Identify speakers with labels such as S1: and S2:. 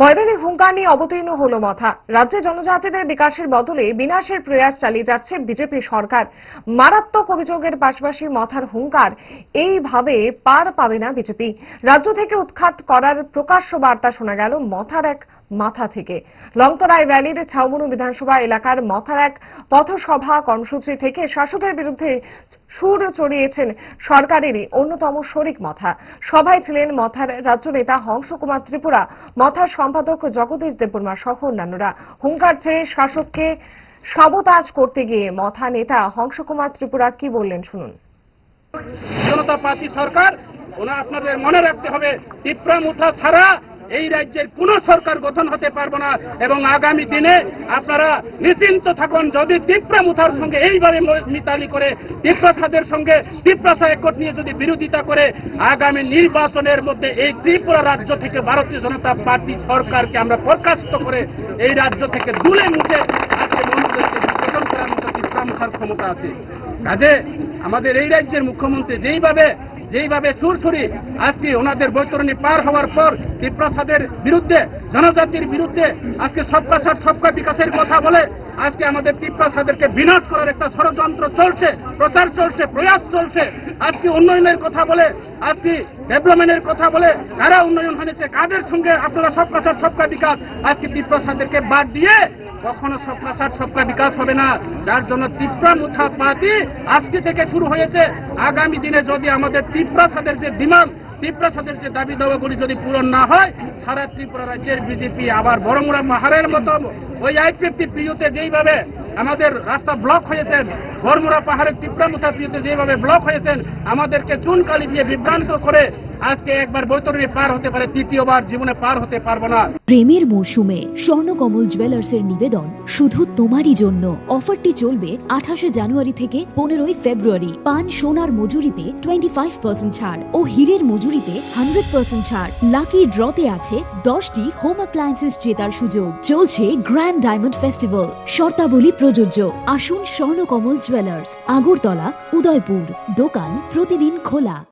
S1: ময়দানে হুঙ্কার নিয়ে অবতীর্ণ হল মথা। রাজ্যে জনজাতিদের বিকাশের বদলে বিনাশের প্রয়াস চালিয়ে যাচ্ছে বিজেপি সরকার। মারাত্মক অভিযোগের পাশাপাশি মথার হুঙ্কার এইভাবে পার পাবে না বিজেপি। রাজ্য থেকে উৎখাত করার প্রকাশ্য বার্তা শোনা গেল মথার এক মাথা থেকে। লংতরায় ভ্যালির ছাউমুনু বিধানসভা এলাকার মথার এক পথসভা কর্মসূচি থেকে শাসকের বিরুদ্ধে সুর চড়িয়েছেন সরকারেরই অন্যতম শরিক মথা। সভায় ছিলেন মথার রাজ্য নেতা হংস কুমার ত্রিপুরা, মথার সম্পাদক জগদীশ দেববর্মা সহ অন্যান্যরা। হুঙ্কার ছেড়ে শাসককে সাবোতাজ করতে গিয়ে মথা নেতা হংস কুমার ত্রিপুরা কি বললেন শুনুন।
S2: জনতা পার্টি সরকার ওনা আপনাদের মনে রাখতে হবে তীব্রা মুঠা ছাড়া এই রাজ্যের কোন সরকার গঠন হতে পারবে না এবং আগামী দিনে আপনারা নিশ্চিন্ত থাকুন, যদি তীব্রা মুঠার সঙ্গে এইভাবে মিতালি করে তীব্রাসাদের সঙ্গে তীব্রাসা একট নিয়ে যদি বিরোধিতা করে, আগামী নির্বাচনের মধ্যে এই ত্রিপুরা রাজ্য থেকে ভারতীয় জনতা পার্টি সরকারকে আমরা বরখাস্ত করে এই রাজ্য থেকে মতো তীব্রা ক্ষমতা আছে। কাজে আমাদের এই রাজ্যের মুখ্যমন্ত্রী যেইভাবে যেইভাবে সুরসুরি আজকে ওনাদের বৈতরণী পার হওয়ার পর ত্রিপ্রাসাদের বিরুদ্ধে, জনজাতির বিরুদ্ধে আজকে সবকা সার সবকা বিকাশের কথা বলে আজকে আমাদের ত্রিপ্রাসাদেরকে বিনাশ করার একটা ষড়যন্ত্র চলছে, প্রচার চলছে, প্রয়াস চলছে। আজকে উন্নয়নের কথা বলে, আজকে ডেভেলপমেন্টের কথা বলে কারা উন্নয়ন হয়েছে, কাদের সঙ্গে আপনারা সবকা সার সবকা বিকাশ? আজকে ত্রিপ্রাসাদেরকে বাদ দিয়ে কখনো সবকা সার সবকা বিকাশ হবে না। যার জন্য তীব্রা মুথা পাতি আজকে থেকে শুরু হয়েছে। আগামী দিনে যদি আমাদের তীব্রাসাদের যে ডিমান্ড তীব্রাসাদের যে দাবি দাওয়াগুলি যদি পূরণ না হয়, সারা ত্রিপুরা রাজ্যের বিজেপি আবার বড়মুড়া মাহারের মতো ওই আইপিএফটি প্রিয়তে যেইভাবে আমাদের রাস্তা ব্লক হয়েছেন, বড়মুড়া পাহাড়ের তীব্রামুথা প্রিয়তে যেইভাবে ব্লক হয়েছেন, আমাদেরকে চুনকালি দিয়ে বিভ্রান্ত করে আজকে একবার বৈতরণী পার হতে পারে, তৃতীয়বার জীবনে পার হতে পারব না।
S3: প্রেমের স্বর্ণকমল জুয়েলার্সের নিবেদন, শুধু তোমারই জন্য। অফারটি চলবে আঠাশে জানুয়ারি থেকে পনেরোই ফেব্রুয়ারি। পান সোনার মজুরিতে টোয়েন্টি ফাইভ পার্সেন্ট ছাড় ও হীরের মজুরিতে হান্ড্রেড পার্সেন্ট ছাড়। লাকি ড্রতে আছে দশটি হোম অ্যাপ্লায়েন্সেস জেতার সুযোগ। চলছে গ্র্যান্ড ডায়মন্ড ফেস্টিভ্যাল শর্তাবলী প্রযোজ্য। আসুন স্বর্ণকমল জুয়েলার্স আগরতলা, উদয়পুর। দোকান প্রতিদিন খোলা।